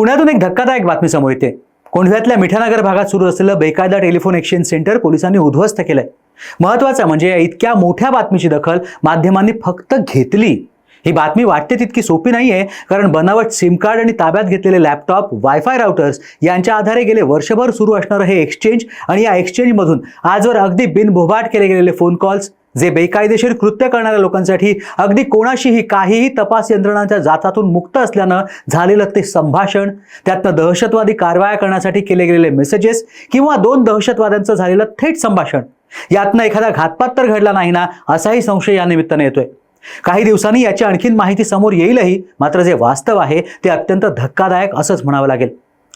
पुण्यातून एक धक्कादायक बातमी समोर येते. कोंढव्यातल्या मिठानगर भागात सुरू असलेलं बेकायदा टेलिफोन एक्सचेंज सेंटर पोलिसांनी उद्ध्वस्त केलंय. महत्वाचं म्हणजे या इतक्या मोठ्या बातमीची दखल माध्यमांनी फक्त घेतली. ही बातमी वाटते तितकी सोपी नाहीये कारण बनावट सिम कार्ड आणि ताब्यात घेतलेले लॅपटॉप वायफाय राउटर्स यांच्या आधारे गेले वर्षभर सुरू असणारं हे एक्सचेंज आणि या एक्सचेंजमधून आजवर अगदी बिनभोभाट केले गेलेले फोन कॉल्स जे बेकायदेशीर कृत्य करणाऱ्या लोकांसाठी अगदी कोणाशीही काहीही तपास यंत्रणांच्या जाचातून मुक्त असल्यानं झालेलं ते संभाषण त्यातनं दहशतवादी कारवाया करण्यासाठी केले गेलेले मेसेजेस किंवा दोन दहशतवाद्यांचं झालेलं थेट संभाषण यातनं एखादा घातपात तर घडला नाही ना असाही संशय या निमित्ताने येतोय. काही दिवसांनी याची आणखीन माहिती समोर येईलही मात्र जे वास्तव आहे ते अत्यंत धक्कादायक असंच म्हणावं लागेल.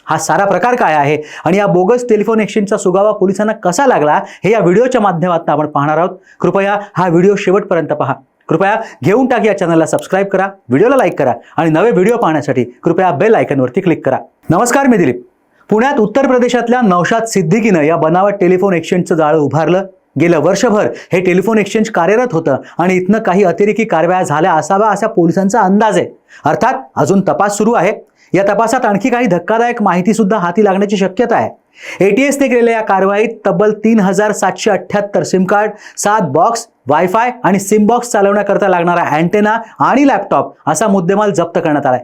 हा सारा प्रकार काय आहे? आणि या बोगस टेलिफोन एक्सचेंजचा सुगावा पोलिसांना कसा लागला हे या व्हिडिओच्या माध्यमातून आपण पाहणार आहोत. कृपया हा व्हिडिओ शेवटपर्यंत पहा. कृपया घेऊन टाक या चॅनलला सबस्क्राईब करा व्हिडिओला लाईक करा आणि नवे व्हिडिओ पाहण्यासाठी कृपया बेल आयकनवरती क्लिक करा. नमस्कार मी दिलीप. पुण्यात उत्तर प्रदेशातल्या नौशाद सिद्दीकीनं या बनावट टेलिफोन एक्सचेंजचं जाळं उभारलं. गेलं. वर्षभर हे टेलिफोन एक्सचेंज कार्यरत होतं आणि इथनं काही अतिरेकी कारवाया झाल्या असाव्या असा पोलिसांचा अंदाज आहे. अर्थात अजून तपास सुरू आहे. या तपासात आणखी काही धक्कादायक माहिती सुद्धा हाती लागण्याची शक्यता आहे. एटीएसने केलेल्या या कारवाईत तब्बल तीन हजार सातशे अठ्ठ्याहत्तर सिम कार्ड सात बॉक्स वायफाय आणि सिम बॉक्स चालवण्याकरता लागणारा अँटेना आणि लॅपटॉप असा मुद्देमाल जप्त करण्यात आलाय.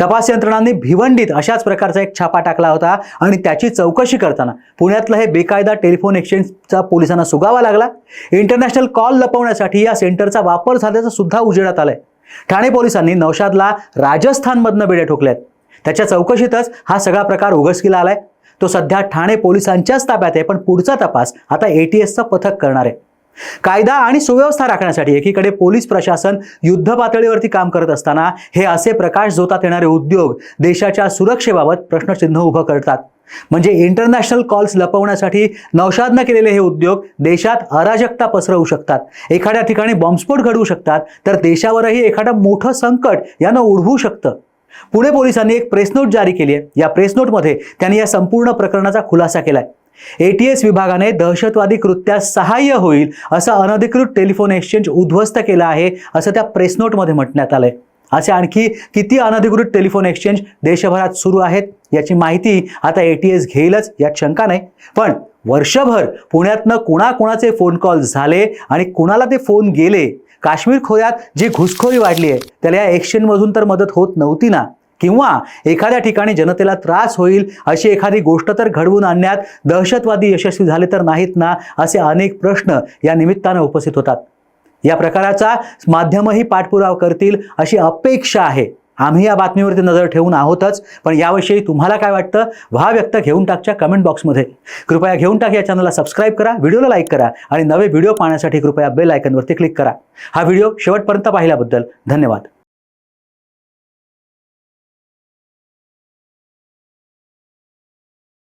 तपास यंत्रणांनी भिवंडीत अशाच प्रकारचा एक छापा टाकला होता आणि त्याची चौकशी करताना पुण्यातलं हे बेकायदा टेलिफोन एक्सचेंजचा पोलिसांना सुगावा लागला. इंटरनॅशनल कॉल लपवण्यासाठी या सेंटरचा वापर झाल्याचं सुद्धा उजेडात आलंय. ठाणे पोलिसांनी नौशादला राजस्थानमधनं बेड्या ठोकल्यात. त्याच्या चौकशीतच हा सगळा प्रकार उघडकीला आलाय. तो सध्या ठाणे पोलिसांच्याच ताब्यात आहे पण पुढचा तपास आता एटीएसचं पथक करणार आहे. कायदा आणि सुव्यवस्था राखण्यासाठी एकीकडे पोलीस प्रशासन युद्ध पातळीवरती काम करत असताना हे असे प्रकाश जोतात येणारे उद्योग देशाच्या सुरक्षेबाबत प्रश्नचिन्ह उभं करतात. म्हणजे इंटरनॅशनल कॉल्स लपवण्यासाठी नौशादनं केलेले हे उद्योग देशात अराजकता पसरवू शकतात. एखाद्या ठिकाणी बॉम्बस्फोट घडवू शकतात तर देशावरही एखादं मोठं संकट यानं उडवू शकतं. पुणे पोलिसांनी एक प्रेस नोट जारी केली आहे. या प्रेस नोटमध्ये त्यांनी या संपूर्ण प्रकरणाचा खुलासा केलाय. एटीएस विभागाने दहशतवादी कृत्यास सहाय्य होईल असं अनधिकृत टेलिफोन एक्सचेंज उद्ध्वस्त केलं आहे असं त्या प्रेस नोटमध्ये म्हटण्यात आलंय. असे आणखी किती अनधिकृत टेलिफोन एक्सचेंज देशभरात सुरू आहेत याची माहिती आता एटीएस घेईलच यात शंका नाही. पण वर्षभर पुण्यातनं कुणाकुणाचे फोन कॉल झाले आणि कुणाला ते फोन गेले? काश्मीर खोऱ्यात जी घुसखोरी वाढली आहे त्याला या एक्सचेंजमधून तर मदत होत नव्हती ना? किंवा एखाद्या ठिकाणी जनतेला त्रास होईल अशी एखादी गोष्ट तर घडवून आणण्यात दहशतवादी यशस्वी झाले तर नाहीत ना असे अनेक प्रश्न या निमित्तानं उपस्थित होतात. या प्रकाराचा माध्यमही पाठपुरावा करतील अशी अपेक्षा आहे. आम्ही या बातमीवरती नजर ठेवून आहोतच पण याविषयी तुम्हाला काय वाटतं व्हा व्यक्त घेऊन टाकच्या कमेंट बॉक्समध्ये कृपया घेऊन टाक या चॅनलला सबस्क्राईब करा व्हिडिओला लाईक करा आणि नवे व्हिडिओ पाहण्यासाठी कृपया बेल आयकनवरती क्लिक करा. हा व्हिडिओ शेवटपर्यंत पाहिल्याबद्दल धन्यवाद.